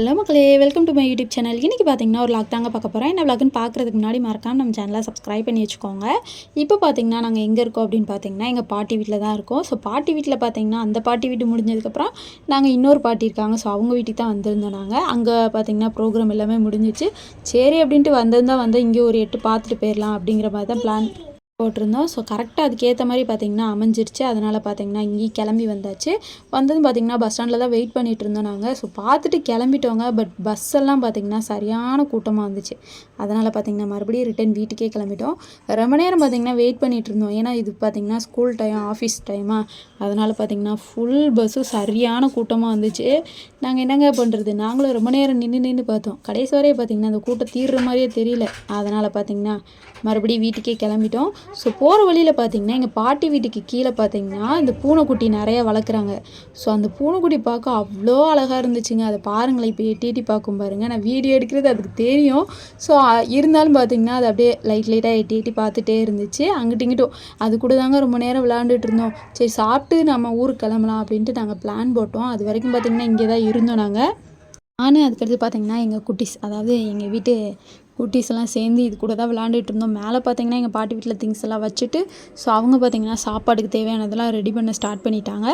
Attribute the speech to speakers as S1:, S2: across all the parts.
S1: Hello மக்களே welcome to my YouTube channel இன்றைக்கி பார்த்தீங்கன்னா ஒரு லாக் தாங்க பார்க்க போகிறேன் என்ன vlogன்னு பார்க்குறதுக்கு முன்னாடி மறக்காம நம்ம சேனலை சப்ஸ்கிரைப் பண்ணி வச்சுக்கோங்க. இப்போ பார்த்தீங்கன்னா நாங்கள் எங்கே இருக்கோம் அப்படின்னு பார்த்தீங்கன்னா எங்கள் பாட்டி வீட்டில் தான் இருக்கோம். ஸோ பாட்டி வீட்டில் பார்த்தீங்கன்னா அந்த பாட்டி வீட்டு முடிஞ்சதுக்கப்புறம் நாங்கள் இன்னொரு பாட்டி இருக்காங்க. ஸோ அவங்க வீட்டுக்கு தான் வந்திருந்தோம் நாங்கள் அங்கே பார்த்தீங்கன்னா ப்ரோக்ராம் எல்லாமே முடிஞ்சிச்சு. சரி அப்படின்ட்டு வந்திருந்தால் வந்து இங்கே ஒரு எட்டு பார்த்துட்டு போயிடலாம் அப்படிங்கிற மாதிரி தான் பிளான் போட்டிருந்தோம். ஸோ கரெக்டாக அதுக்கேற்ற மாதிரி பார்த்தீங்கன்னா அமைஞ்சிருச்சு. அதனால் பார்த்தீங்கன்னா இங்கேயும் கிளம்பி வந்தாச்சு. வந்ததும் பார்த்தீங்கன்னா பஸ் ஸ்டாண்டில் தான் வெயிட் பண்ணிட்டு இருந்தோம் நாங்கள் ஸோ பார்த்துட்டு கிளம்பிட்டோங்க. பட் பஸ் எல்லாம் பார்த்தீங்கன்னா சரியான கூட்டமாக வந்துச்சு அதனால் பார்த்தீங்கன்னா மறுபடியும் ரிட்டன் வீட்டுக்கே கிளம்பிட்டோம். ரொம்ப நேரம் பார்த்தீங்கன்னா வெயிட் பண்ணிட்டு இருந்தோம். ஏன்னா இது பார்த்தீங்கன்னா ஸ்கூல் டைம் ஆஃபீஸ் டைமாக அதனால் பார்த்தீங்கன்னா ஃபுல் பஸ்ஸு சரியான கூட்டமாக வந்துச்சு நாங்கள் என்னங்க பண்ணுறது நாங்களும் ரொம்ப நேரம் நின்று நின்று பார்த்தோம். கடைசி வரையே பார்த்தீங்கன்னா அந்த கூட்டம் தீர்ற மாதிரியே தெரியல. அதனால் பார்த்தீங்கன்னா மறுபடியும் வீட்டுக்கே கிளம்பிட்டோம். ஸோ போகிற வழியில் பார்த்தீங்கன்னா எங்கள் பாட்டி வீட்டுக்கு கீழே பார்த்தீங்கன்னா இந்த பூனைக்குட்டி நிறைய வளர்க்குறாங்க. ஸோ அந்த பூனைக்குட்டி பார்க்க அவ்வளோ அழகாக இருந்துச்சுங்க. அதை பாருங்களேன் இப்போ எட்டிட்டி பார்க்கும் பாருங்கள் நான் வீடியோ எடுக்கிறது அதுக்கு தெரியும். ஸோ இருந்தாலும் பார்த்தீங்கன்னா அது அப்படியே லைட் லைட்டாக எட்டி எட்டி பார்த்துட்டே இருந்துச்சு. அங்கிட்டு இங்கிட்டும். அது கூட தாங்க ரொம்ப நேரம் விளாண்டுட்டு இருந்தோம். சரி சாப்பிட்டு நம்ம ஊருக்கு கிளம்பலாம் அப்படின்ட்டு நாங்கள் பிளான் போட்டோம். அது வரைக்கும் பார்த்தீங்கன்னா இங்கே தான் இருந்தோம் நாங்கள் நான் அதுக்கடுத்து பார்த்தீங்கன்னா எங்கள் குட்டிஸ் அதாவது எங்கள் வீட்டு குட்டீஸ் எல்லாம் சேர்ந்து இது கூட தான் விளாண்டுட்டு இருந்தோம். மேலே பார்த்தீங்கன்னா எங்கள் பாட்டி வீட்டில் திங்ஸ் எல்லாம் வச்சுட்டு ஸோ அவங்க பார்த்தீங்கன்னா சாப்பாடுக்கு தேவையானதெல்லாம் ரெடி பண்ண ஸ்டார்ட் பண்ணிட்டாங்க.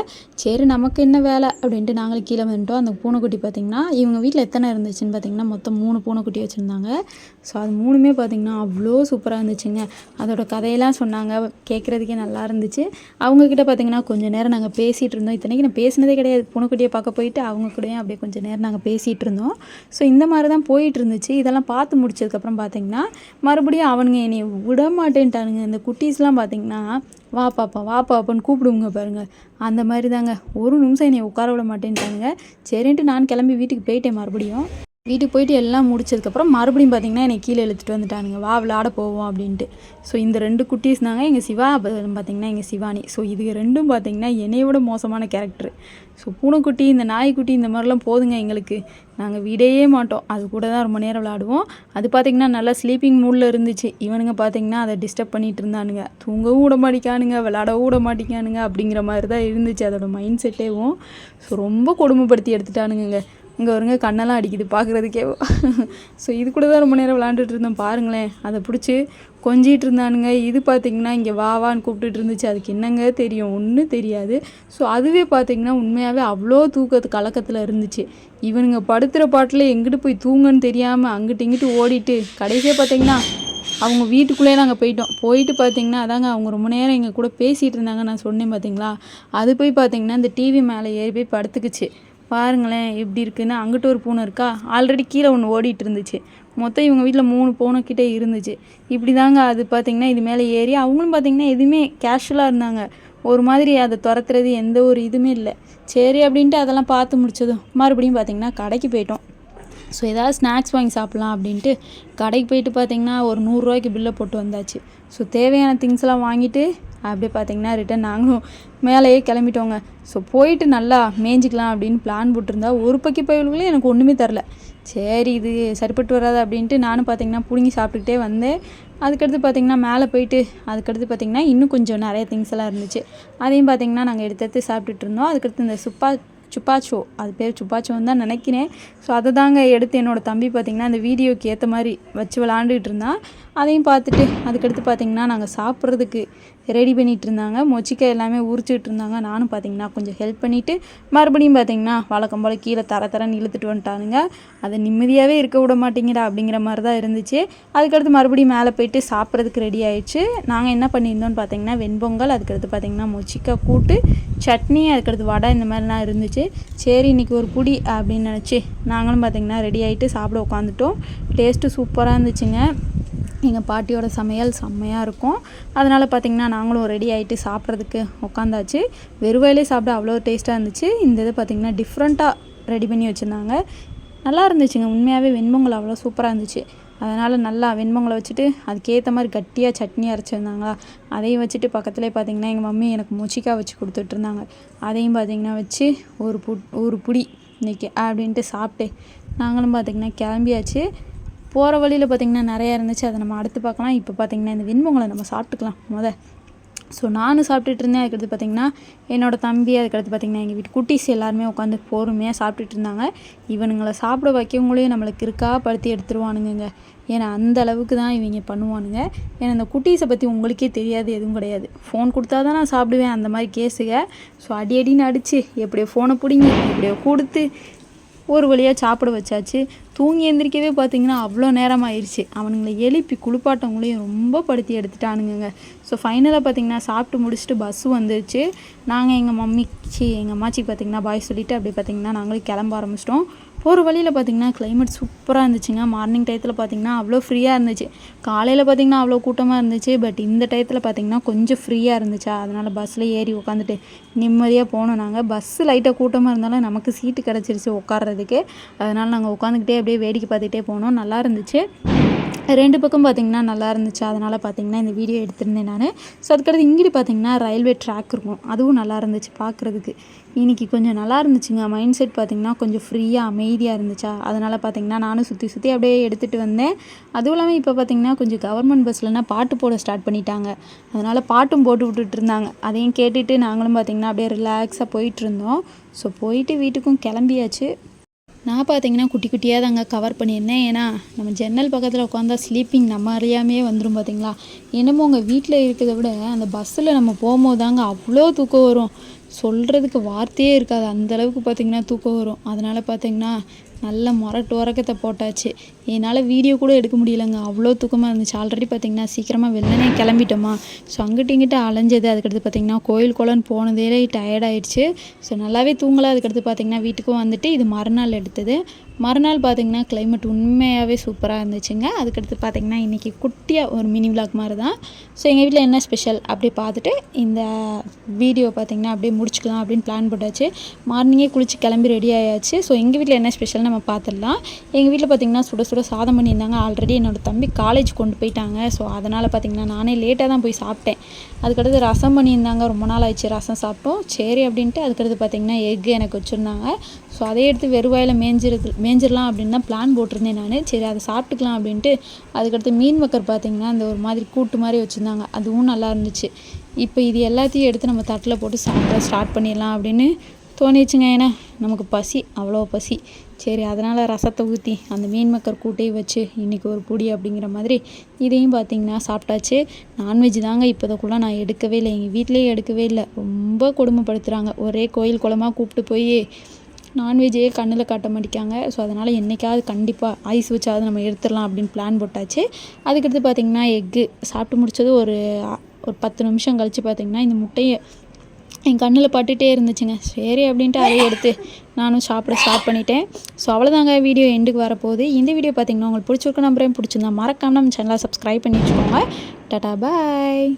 S1: சரி நமக்கு என்ன வேலை அப்படின்ட்டு நாங்களும் கீழே வந்துட்டோம். அந்த பூனைக்குட்டி பார்த்தீங்கன்னா இவங்க வீட்டில் எத்தனை இருந்துச்சுன்னு பார்த்தீங்கன்னா மொத்தம் மூணு பூனைக்குட்டி வச்சுருந்தாங்க. ஸோ அது மூணுமே பார்த்தீங்கன்னா அவ்வளோ சூப்பராக இருந்துச்சுங்க. அதோட கதையெல்லாம் சொன்னாங்க. கேட்குறதுக்கே நல்லா இருந்துச்சு. அவங்கக்கிட்ட பார்த்தீங்கன்னா கொஞ்சம் நேரம் நாங்கள் பேசிகிட்டு இருந்தோம். இத்தனைக்கு நான் பேசினதே கிடையாது. பூனைக்குட்டியை பார்க்க போயிட்டு அவங்க கூடயும் அப்படியே கொஞ்சம் நேரம் நாங்கள் பேசிகிட்டு இருந்தோம். ஸோ இந்த மாதிரி தான் போயிட்டு இருந்துச்சு. இதெல்லாம் பார்த்து முடிச்சதுக்கு அதுக்கப்புறம் பார்த்தீங்கன்னா மறுபடியும் அவனுங்க என்னை விட மாட்டேன்ட்டானுங்க இந்த குட்டீஸ்லாம் பார்த்தீங்கன்னா வா பாப்பா வா பாப்பான்னு கூப்பிடுங்க பாருங்க. அந்த மாதிரி தாங்க ஒரு நிமிஷம் என்னை உட்கார விட மாட்டேன்ட்டானுங்க. சரின்ட்டு நான் கிளம்பி வீட்டுக்கு போயிட்டேன் மறுபடியும். வீட்டுக்கு போயிட்டு எல்லாம் முடிச்சதுக்கப்புறம் மறுபடியும் பார்த்தீங்கன்னா என்னை கீழே இழுத்துட்டு வந்துட்டானுங்க. வா விளாட போவோம் அப்படின்ட்டு. ஸோ இந்த ரெண்டு குட்டீஸ் நாங்கள் எங்கள் சிவா அப்புறம் பார்த்தீங்கன்னா எங்கள் சிவானி. ஸோ இது ரெண்டும் பார்த்தீங்கன்னா என்னையோட மோசமான கேரக்டர் ஸோ பூனைக்குட்டி இந்த நாய்க்குட்டி இந்த மாதிரிலாம் போதுங்க எங்களுக்கு. நாங்கள் விடையே மாட்டோம். அது கூட தான் ரொம்ப நேரம் விளாடுவோம் அது பார்த்திங்கன்னா நல்லா ஸ்லீப்பிங் மூடில் இருந்துச்சு. இவனுங்க பார்த்திங்கன்னா அதை டிஸ்டர்ப் பண்ணிட்டு இருந்தானுங்க. தூங்கவும் விட மாட்டேங்கானுங்க விளாடவும் விட மாட்டேங்கானுங்க அப்படிங்கிற மாதிரி தான் இருந்துச்சு. அதோட மைண்ட் செட்டேவும் ஸோ ரொம்ப கொடுமைப்படுத்தி எடுத்துட்டானுங்க இங்கே வருங்க கண்ணெல்லாம் அடிக்குது பார்க்குறதுக்கே ஸோ இது கூட தான் ரொம்ப நேரம் விளாண்டுட்டு இருந்தோம் பாருங்களேன். அதை பிடிச்சி கொஞ்சிட்டு இருந்தானுங்க. இது பார்த்திங்கன்னா இங்கே வா வான்னு கூப்பிட்டுட்டு இருந்துச்சு. அதுக்கு என்னங்க தெரியும்? ஒன்றும் தெரியாது. ஸோ அதுவே பார்த்திங்கன்னா உண்மையாகவே அவ்வளோ தூக்கத்து கலக்கத்தில் இருந்துச்சு. இவனுங்க படுத்துகிற பாட்டில் எங்கிட்டு போய் தூங்கன்னு தெரியாமல் அங்கிட்டு இங்கிட்டு ஓடிட்டு கடைசியாக பார்த்திங்கன்னா அவங்க வீட்டுக்குள்ளேயே நாங்கள் போயிட்டோம். போயிட்டு பார்த்தீங்கன்னா அதாங்க அவங்க ரொம்ப நேரம் எங்கள் கூட பேசிகிட்டு இருந்தாங்க நான் சொன்னேன் பார்த்தீங்களா அது போய் பார்த்தீங்கன்னா இந்த டிவி மேலே ஏறி போய் படுத்துக்குச்சு. பாருங்களேன் எப்படி இருக்குன்னு. அங்கிட்ட ஒரு பூனை இருக்கா? ஆல்ரெடி கீழே ஒன்று ஓடிட்டு இருந்துச்சு மொத்தம் இவங்க வீட்டில் மூணு பூனைக்கிட்டே இருந்துச்சு. இப்படி தாங்க அது பார்த்திங்கன்னா இது மேலே ஏறி அவங்களும் பார்த்திங்கன்னா எதுவுமே கேஷுவலாக இருந்தாங்க. ஒரு மாதிரி அதை துரத்துறது எந்த ஒரு இதுவுமே இல்லை. சரி அப்படின்ட்டு அதெல்லாம் பார்த்து முடிச்சதும் மறுபடியும் பார்த்திங்கன்னா கடைக்கு போயிட்டோம். ஸோ ஏதாவது ஸ்நாக்ஸ் வாங்கி சாப்பிட்லாம் அப்படின்ட்டு கடைக்கு போயிட்டு பார்த்திங்கன்னா ஒரு நூறுரூவாய்க்கு பில்லை போட்டு வந்தாச்சு. ஸோ தேவையான திங்ஸ்லாம் வாங்கிட்டு அப்படியே பார்த்தீங்கன்னா ரிட்டன் நாங்களும் மேலேயே கிளம்பிட்டோங்க. ஸோ போயிட்டு நல்லா மேய்ஞ்சிக்கலாம் அப்படின்னு பிளான் போட்டிருந்தா ஒரு பக்கி பயல்களே எனக்கு ஒன்றுமே தரல. சரி இது சரிப்பட்டு வராது அப்படின்ட்டு நானும் பார்த்தீங்கன்னா பிடுங்கி சாப்பிட்டுக்கிட்டே வந்தேன். அதுக்கடுத்து பார்த்தீங்கன்னா மேலே போயிட்டு அதுக்கடுத்து பார்த்தீங்கன்னா இன்னும் கொஞ்சம் நிறைய திங்ஸ் எல்லாம் இருந்துச்சு. அதையும் பார்த்தீங்கன்னா நாங்கள் எடுத்து எடுத்து சாப்பிட்டுட்டு இருந்தோம். அதுக்கடுத்து இந்த சுப்பா சுப்பாச்சோ அது பேர் சுப்பாச்சோன்னு தான் நினைக்கிறேன். ஸோ அதை தாங்க எடுத்து என்னோடய தம்பி பார்த்திங்கன்னா அந்த வீடியோக்கு ஏற்ற மாதிரி வச்சு விளாண்டுட்டு இருந்தான் அதையும் பார்த்துட்டு அதுக்கடுத்து பார்த்திங்கன்னா நாங்கள் சாப்பிட்றதுக்கு ரெடி பண்ணிகிட்டு இருந்தாங்க. மொச்சிக்காய் எல்லாமே உரிச்சிக்கிட்டு இருந்தாங்க. நானும் பார்த்திங்கன்னா கொஞ்சம் ஹெல்ப் பண்ணிவிட்டு மறுபடியும் பார்த்திங்கன்னா வழக்கம் போல் கீழே தர தரன்னு இழுத்துட்டு வந்துட்டானுங்க. அதை நிம்மதியாகவே இருக்க விட மாட்டேங்கிறா அப்படிங்கிற மாதிரி தான் இருந்துச்சு. அதுக்கடுத்து மறுபடியும் மேலே போயிட்டு சாப்பிட்றதுக்கு ரெடி ஆயிடுச்சு. நாங்கள் என்ன பண்ணியிருந்தோம்னு பார்த்திங்கன்னா வெண்பொங்கல் அதுக்கடுத்து பார்த்திங்கன்னா மொச்சிக்காய் கூட்டு சட்னி அதுக்கடுத்து வடை இந்த மாதிரிலாம் இருந்துச்சு. சரி இன்றைக்கி ஒரு புடி அப்படின்னு நினச்சி நாங்களும் பார்த்திங்கன்னா ரெடி ஆகிட்டு சாப்பிட உட்காந்துட்டோம் டேஸ்ட்டு சூப்பராக இருந்துச்சுங்க. எங்கள் பாட்டியோட சமையல் செம்மையாக இருக்கும். அதனால் பார்த்திங்கன்னா நாங்களும் ரெடி ஆகிட்டு சாப்பிட்றதுக்கு உட்காந்தாச்சு வெறுவாயிலே சாப்பிட அவ்வளோ டேஸ்ட்டாக இருந்துச்சு. இந்த இது பார்த்திங்கன்னா டிஃப்ரெண்ட்டாக ரெடி பண்ணி வச்சுருந்தாங்க. நல்லா இருந்துச்சுங்க. உண்மையாகவே வெண்பொங்கல் அவ்வளோ சூப்பராக இருந்துச்சு. அதனால் நல்லா வெண்பொங்கலை வச்சுட்டு அதுக்கேற்ற மாதிரி கட்டியாக சட்னி அரைச்சிருந்தாங்களா அதையும் வச்சுட்டு பக்கத்துலேயே பார்த்திங்கன்னா எங்கள் மம்மி எனக்கு முச்சிக்காய் வச்சு கொடுத்துட்ருந்தாங்க அதையும் பார்த்திங்கன்னா வச்சு ஒரு புட் ஒரு புடி இன்றைக்கி அப்படின்ட்டு சாப்பிட்டு நாங்களும் பார்த்திங்கன்னா கிளம்பியாச்சு. போகிற வழியில் பார்த்திங்கன்னா நிறையா இருந்துச்சு. அதை நம்ம அடுத்து பார்க்கலாம். இப்போ பார்த்திங்கன்னா இந்த வெண்பொங்கலை நம்ம சாப்பிட்டுக்கலாம். முத ஸோ நானும் சாப்பிட்டுட்டு இருந்தேன். அதுக்கடுத்து பார்த்திங்கன்னா என்னோடய தம்பி அதுக்கடுத்து பார்த்திங்கன்னா எங்கள் வீட்டு குட்டீஸ் எல்லாருமே உட்காந்து பொறுமையாக சாப்பிட்டுட்டு இருந்தாங்க. இவனுங்களை சாப்பிட வைக்கவங்களையும் நம்மளுக்கு இருக்கா படுத்தி எடுத்துருவானுங்க ஏன்னா அந்த அளவுக்கு தான் இவங்க பண்ணுவானுங்க. ஏன்னா இந்த குட்டீஸை பற்றி உங்களுக்கே தெரியாது எதுவும் கிடையாது. ஃபோன் கொடுத்தா தான் நான் சாப்பிடுவேன் அந்த மாதிரி கேஸுக ஸோ அடி அடின்னு அடித்து எப்படியோ ஃபோனை பிடிங்கி எப்படியோ கொடுத்து ஒரு வழியாக சாப்பிட வச்சாச்சு. தூங்கி எந்திரிக்கவே பார்த்தீங்கன்னா அவ்வளோ நேரம் ஆயிடுச்சு அவனுங்களை எழுப்பி குளிப்பாட்டவங்களையும் ரொம்ப படுத்தி எடுத்துட்டானுங்க ஸோ ஃபைனலாக பார்த்தீங்கன்னா சாப்பிட்டு முடிச்சுட்டு பஸ்ஸு வந்துருச்சு. நாங்கள் எங்கள் மம்மிச்சி எங்கள் அம்மாச்சிக்கு பார்த்தீங்கன்னா பாய் சொல்லிவிட்டு அப்படி பார்த்தீங்கன்னா நாங்களே கிளம்ப ஆரம்பிச்சிட்டோம். போகிற வழியில் பார்த்தீங்கன்னா கிளைமேட் சூப்பராக இருந்துச்சுங்க. மார்னிங் டயத்தில் பார்த்தீங்கன்னா அவ்வளோ ஃப்ரீயாக இருந்துச்சு. காலையில் பார்த்தீங்கன்னா அவ்வளோ கூட்டமாக இருந்துச்சு. பட் இந்த டயத்தில் பார்த்தீங்கன்னா கொஞ்சம் ஃப்ரீயாக இருந்துச்சா? அதனால் பஸ்ஸில் ஏறி உட்காந்துட்டு நிம்மதியாக போனோம் நாங்கள் பஸ்ஸு லைட்டாக கூட்டமாக இருந்தாலும் நமக்கு சீட்டு கிடச்சிருச்சு உட்கார்றதுக்கு அதனால் நாங்கள் உட்காந்துக்கிட்டே அப்படியே வேடிக்கை பார்த்துக்கிட்டே போனோம். நல்லா இருந்துச்சு. ரெண்டு பக்கம் பார்த்திங்கன்னா நல்லா இருந்துச்சு. அதனால் பார்த்தீங்கன்னா இந்த வீடியோ எடுத்திருந்தேன் நான். ஸோ அதுக்கடுத்து இங்கிட்டு பார்த்திங்கன்னா ரயில்வே ட்ராக் இருக்கும். அதுவும் நல்லா இருந்துச்சு பார்க்குறதுக்கு இன்னைக்கு கொஞ்சம் நல்லா இருந்துச்சுங்க. மைண்ட் செட் பார்த்திங்கன்னா கொஞ்சம் ஃப்ரீயாக அமைதியாக இருந்துச்சா? அதனால் பார்த்தீங்கன்னா நானும் சுற்றி சுற்றி அப்படியே எடுத்துகிட்டு வந்தேன். அதுவும் இல்லாமல் இப்போ பார்த்திங்கன்னா கொஞ்சம் கவர்மெண்ட் பஸ்லனா பாட்டு போட ஸ்டார்ட் பண்ணிட்டாங்க. அதனால் பாட்டும் போட்டு விட்டுட்டு இருந்தாங்க. அதையும் கேட்டுட்டு நாங்களும் பார்த்தீங்கன்னா அப்படியே ரிலாக்ஸாக போயிட்டு இருந்தோம். ஸோ போயிட்டு வீட்டுக்கும் கிளம்பியாச்சு. நான் பார்த்தீங்கன்னா குட்டி குட்டியாக தாங்க கவர் பண்ணியிருந்தேன். ஏன்னா நம்ம ஜன்னல் பக்கத்தில் உட்காந்தா ஸ்லீப்பிங் நம்ம அறியாமையே வந்துடும் பார்த்தீங்களா என்னமோ உங்கள் வீட்டில் இருக்கிறத விட அந்த பஸ்ஸில் நம்ம போகும்போது தாங்க அவ்வளோ தூக்கம் வரும். சொல்கிறதுக்கு வார்த்தையே இருக்காது. அந்தளவுக்கு பார்த்தீங்கன்னா தூக்கம் வரும். அதனால் பார்த்தீங்கன்னா நல்ல முரட்டு உறக்கத்தை போட்டாச்சு. என்னால் வீடியோ கூட எடுக்க முடியலங்க. அவ்வளோ தூக்கமாக இருந்துச்சு. ஆல்ரெடி பார்த்தீங்கன்னா சீக்கிரமாக வெள்ளனே கிளம்பிட்டோமா. ஸோ அங்கிட்ட இங்கிட்ட அலைஞ்சது. அதுக்கடுத்து பார்த்தீங்கன்னா கோயில் குளம்னு போனதே டயர்டாயிடுச்சு. ஸோ நல்லாவே தூங்கலை. அதுக்கடுத்து பார்த்தீங்கன்னா வீட்டுக்கும் வந்துட்டு இது மறுநாள் எடுத்தது. மறுநாள் பார்த்திங்கன்னா கிளைமேட் உண்மையாகவே சூப்பராக இருந்துச்சுங்க. அதுக்கடுத்து பார்த்தீங்கன்னா இன்றைக்கி குட்டியாக ஒரு மினி விளாக் மாதிரி தான் ஸோ எங்கள் வீட்டில் என்ன ஸ்பெஷல் அப்படி பார்த்துட்டு இந்த வீடியோ பார்த்தீங்கன்னா அப்படியே முடிச்சுக்கலாம் அப்படின்னு பிளான் போட்டாச்சு. மார்னிங்கே குளிச்சு கிளம்பி ரெடி ஆயாச்சு. ஸோ எங்கள் வீட்டில் என்ன ஸ்பெஷல் நம்ம பார்த்துடலாம் எங்கள் வீட்டில் பார்த்தீங்கன்னா சுட சுட சாதம் பண்ணியிருந்தாங்க. ஆல்ரெடி என்னோட தம்பி காலேஜ் கொண்டு போயிட்டாங்க. ஸோ அதனால் பார்த்தீங்கன்னா நானே லேட்டாக தான் போய் சாப்பிட்டேன். அதுக்கடுத்து ரசம் பண்ணியிருந்தாங்க. ரொம்ப நாள் ஆயிடுச்சு ரசம் சாப்பிட்டோம். சரி அப்படின்ட்டு அதுக்கடுத்து பார்த்தீங்கன்னா எக் எனக்கு வச்சுருந்தாங்க. ஸோ அதை எடுத்து வெறுவாயில் மேய்ஞ்சிருக்கு மேஞ்சிடலாம் அப்படின்னு தான் பிளான் போட்டிருந்தேன் நான். சரி அதை சாப்பிட்டுக்கலாம் அப்படின்ட்டு அதுக்கடுத்து மீன் மக்கர் பார்த்தீங்கன்னா அந்த ஒரு மாதிரி கூட்டு மாதிரி வச்சுருந்தாங்க. அதுவும் நல்லா இருந்துச்சு. இப்போ இது எல்லாத்தையும் எடுத்து நம்ம தட்டில் போட்டு சாப்பிட ஸ்டார்ட் பண்ணிடலாம் அப்படின்னு தோணிச்சுங்க ஏன்னா நமக்கு பசி அவ்வளோ பசி. சரி அதனால் ரசத்தை ஊற்றி அந்த மீன் மக்கர் கூட்டையும் வச்சு இன்றைக்கி ஒரு பொடி அப்படிங்கிற மாதிரி இதையும் பார்த்தீங்கன்னா சாப்பிட்டாச்சு. நான்வெஜ் தாங்க இப்போதைக்குள்ள நான் எடுக்கவே இல்லை. எங்கள் வீட்டிலேயே எடுக்கவே இல்லை. ரொம்ப கொடுமைப்படுத்துகிறாங்க ஒரே கோயில் குளமாக கூப்பிட்டு போய் நான்வெஜ்ஜையே கண்ணில் காட்ட மாட்டேங்காங்க ஸோ அதனால் என்றைக்காவது கண்டிப்பாக ஐஸ் வச்சாவது நம்ம எடுத்துடலாம் அப்படின்னு பிளான் போட்டாச்சு. அதுக்கடுத்து பார்த்திங்கன்னா எக்கு சாப்பிட்டு முடிச்சது ஒரு ஒரு பத்து நிமிஷம் கழித்து பார்த்திங்கன்னா இந்த முட்டையை என் கண்ணில் பட்டுகிட்டே இருந்துச்சுங்க. சரி அப்படின்ட்டு அதே எடுத்து நானும் சாப்பிட ஸ்டார்ட் பண்ணிட்டேன். ஸோ அவ்வளோதாங்க வீடியோ எண்டுக்கு வரப்போகுது. இந்த வீடியோ பார்த்தீங்கன்னா உங்களுக்கு பிடிச்சிருக்க நம்பரையும் பிடிச்சிருந்தா மறக்காமல் நம்ம சேனலை சப்ஸ்கிரைப் பண்ணி வச்சுக்கோங்க. டாட்டா பாய்